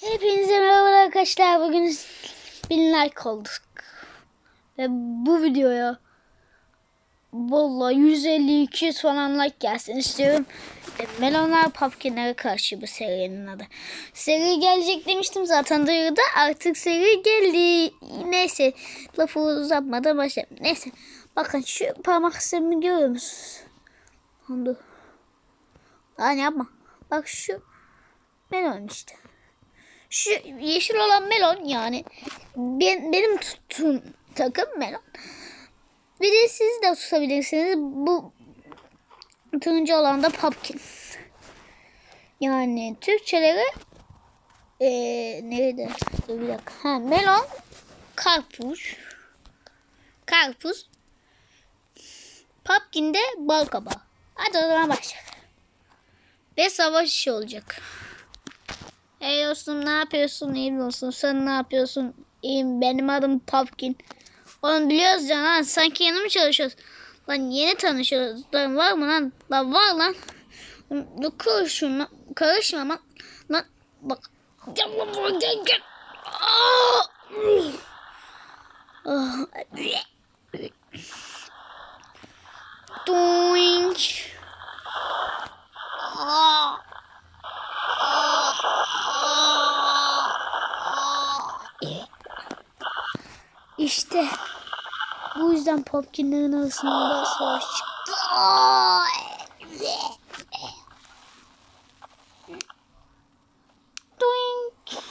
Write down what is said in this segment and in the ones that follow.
Hepinize merhaba arkadaşlar. Bugün bin like olduk. Ve bu videoya vallahi 150-200 falan like gelsin istiyorum. Melonlar Pumpkin'lere karşı bu serinin adı. Seri gelecek demiştim zaten duyuruda. Artık seri geldi. Neyse lafı uzatmadan başlayalım. Neyse bakın şu parmak ismini görüyor musunuz? Oldu. Lan yapma. Bak şu melon işte. Şu yeşil olan melon yani. Ben, benim tuttuğum takım melon. Bir de siz de tutabilirsiniz. Bu turuncu olan da pumpkin. Yani Türkçeleri ee, neydi? Dur bir dakika. Ha, melon, karpuz, karpuz, pumpkin de bal kabağı. Hadi o zaman başlayalım. Ve savaş işi olacak. Hey dostum ne yapıyorsun? İyi misin? Sen ne yapıyorsun? İyiyim. Benim adım Pumpkin. Oğlum biliyoruz ya lan. Sanki yeni mi çalışıyoruz? Lan yeni tanışıyoruz. Lan var mı lan? Lan var lan. Dur karışma. Karışma lan. Lan bak. Gel lan buraya gel gel. Ah. Doink. Aa. İşte bu yüzden Pumpkin'lerin arasında savaş çıktı. Doink.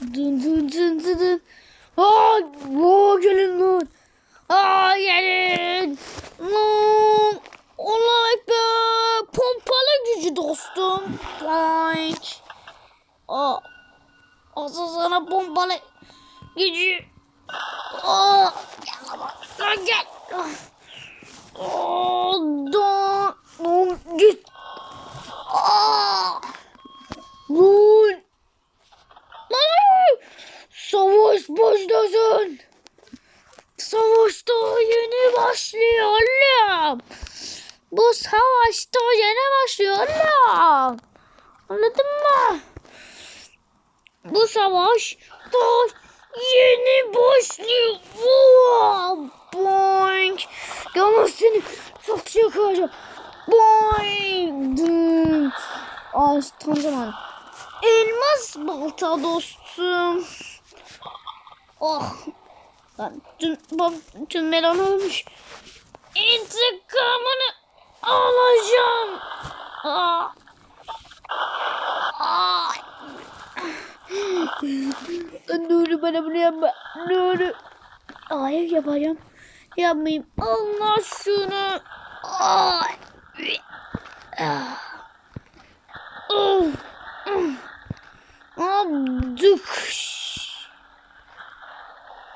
Dın dın dın dın dın. Aa, aa, gelin lan. Aa, gelin. Allah ekber. Pompalı gücü dostum. Doink. Aa. Asıl sana bombalı gücü. Oh, gel gel. Oh, don, don, git. Oh. Savaş daha yeni başlıyor. Wow! Boink. Yalnız seni çok şey. Dın. Aa tam zamanı. Elmas balta dostum. Oh. Lan tüm, bab, tüm melon olmuş. İntikamını alacağım. Aa. Aa. Nuri bana bunu yapma. Nuri. Hayır yapacağım. Yapmayayım. Allah şunu. Ay. Ah. Oh. Abduk.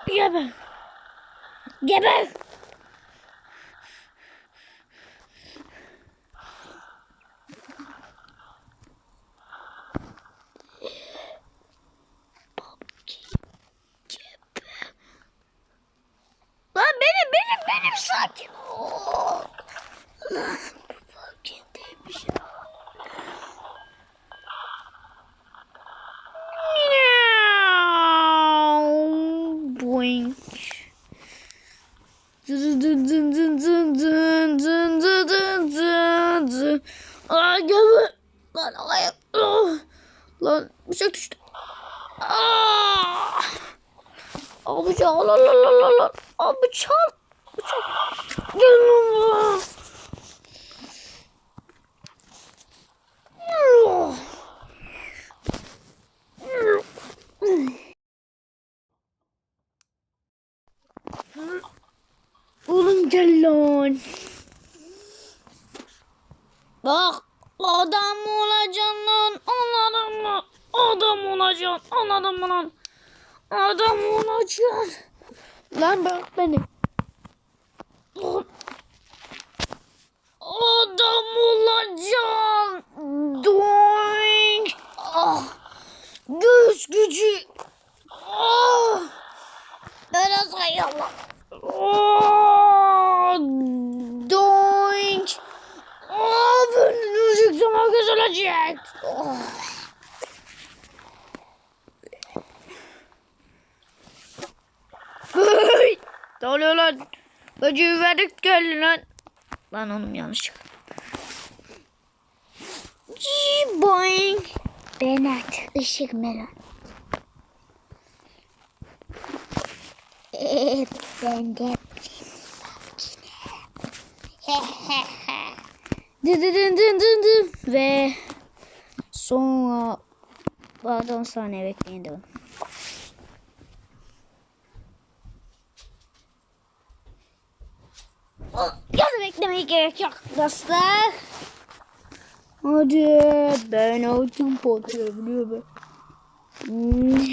Geber. Geber. Lan benim benim. Lan bu farkın değilmiş ya. Boing. Dın dın dın dın dın dın dın dın dın dın dın. Aa gel Lan. Ah. Lan bıçak düştü. Aa. Al al al al al. Al bıçağı. Bıçak. Oğlum gel lan. Bak adam olacaksın lan anladın mı? Adam olacaksın anladın mı lan? Adam olacaksın. Lan bırak beni. Adam olacağım. Doink. Ah. Göz gücü. Ah. Biraz hayalla. Ah. Doink. Ah. Ben olacaksam o göz olacak. Ah. Ne oluyor lan? Böceği verdik geldi lan. Lan oğlum yanlış. Boing. Ben artık ışık melon. Evet, ben de Dın dın dın dın dın. Ve sonra pardon saniye bekleyin devam. Ya da beklemeye gerek yok dostlar. Hadi ben altın patlayabiliyor be. Hmm.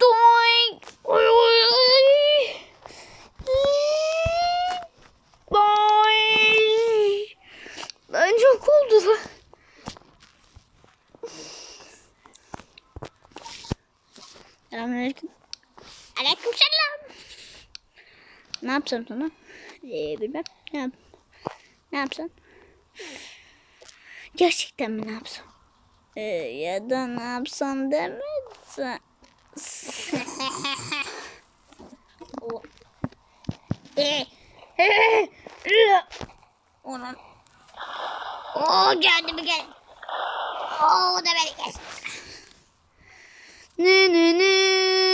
Doink. Oy oy oy. Boy. Ben çok oldu lan. Selamünaleyküm. Aleyküm selam. Ne yapsam sana? Ee, bilmem. Ne yap? Ne yapsam? Gerçekten mi ne yapsam? Ee, ya da ne yapsam ee. Onun. Oo geldi mi gel. Oo da beni. Ne ne ne ne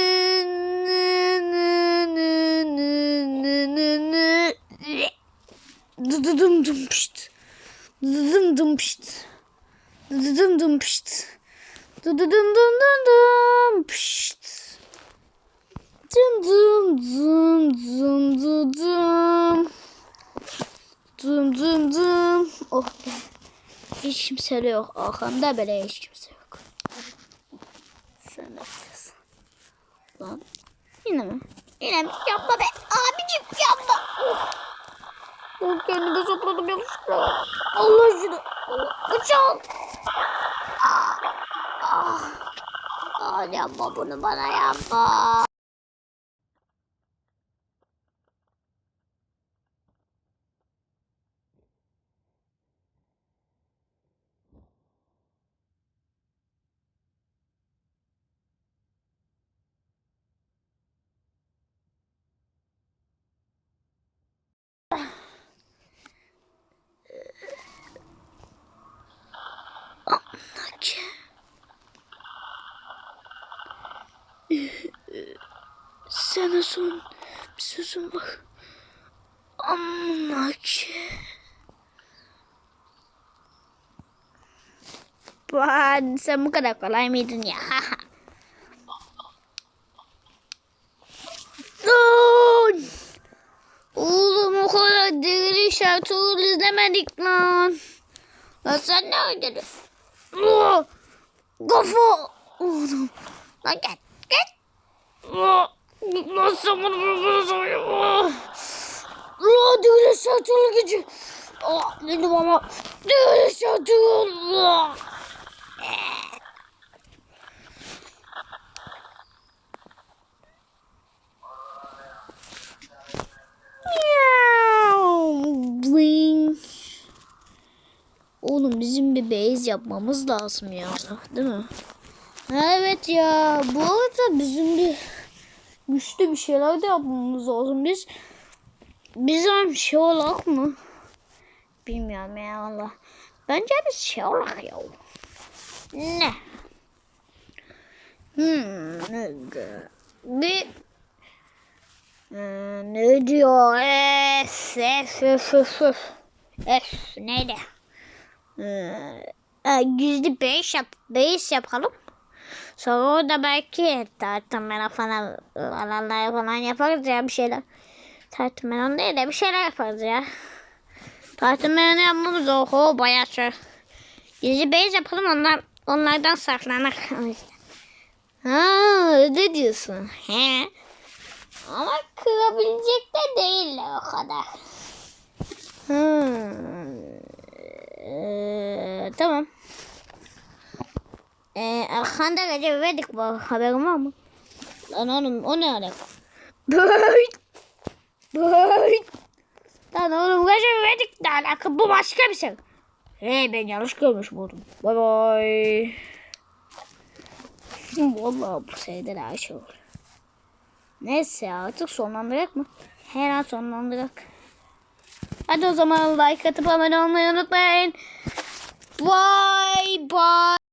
Dıdıdım dım pişt. Dıdıdım dım pişt. Dıdıdım dım pişt. Dıdıdım dım dım dım pişt. Dım dım dım dım dım dım. Dım dım dım. Oh be. Hiç kimse yok. Arkamda böyle hiç kimse yok. Sen de kız. Lan. Yine mi? Yine mi? Yapma be. Abicim yapma. Oh. Oh, kendime sopladım yanlışlıkla. Allah şunu. Bıçak. Ah. Ah. Ah, yapma bunu bana yapma. Sana son bir sözüm var. Amma ki. Wah, sen bu kadar kolay mıydın ya? Lan! Oğlum o kadar deli şartı izlemedik lan. Lan sen ne? Oh, Kafa! Oğlum. Lan gel. Gel. Nasıl bunu bulmuşum? Aa, düğüne şartıyla gücü. Aa, ah, benim ama düğüne şartıyla. Oğlum bizim bir base yapmamız lazım ya. Değil mi? Evet ya. Bu arada bizim bir güçlü bir şeyler de yapmamız lazım. Biz bizim şey olarak mı? Bilmiyorum ya valla. Bence biz şey olarak ya. Ne? Hmm. Bir ee, ne diyor? F, F, F, F, F. F neydi? Ee, gizli base, yap, base yapalım. Sonra orada belki tartımlara falan alanlar falan yaparız ya bir şeyler. Tartımlara değil de bir şeyler yaparız ya. Tartımlara yapmamız oho bayağı şey. Gizli base yapalım onlar onlardan. O yüzden. Ha öyle diyorsun. He. Ama kırabilecek de değil o kadar. Hmm. Ee, tamam. Ee, arkanda gece verdik bu haberin var mı? Lan oğlum o ne alaka? Böyle. Böyle. Lan oğlum gece verdik ne alaka? Bu başka bir şey. Hey ben yanlış görmüş oldum. Bay bay. Vallahi bu sayede her şey olur. Neyse artık sonlandırak mı? Her an sonlandırak. Hadi o zaman like atıp abone olmayı unutmayın. Bye bye.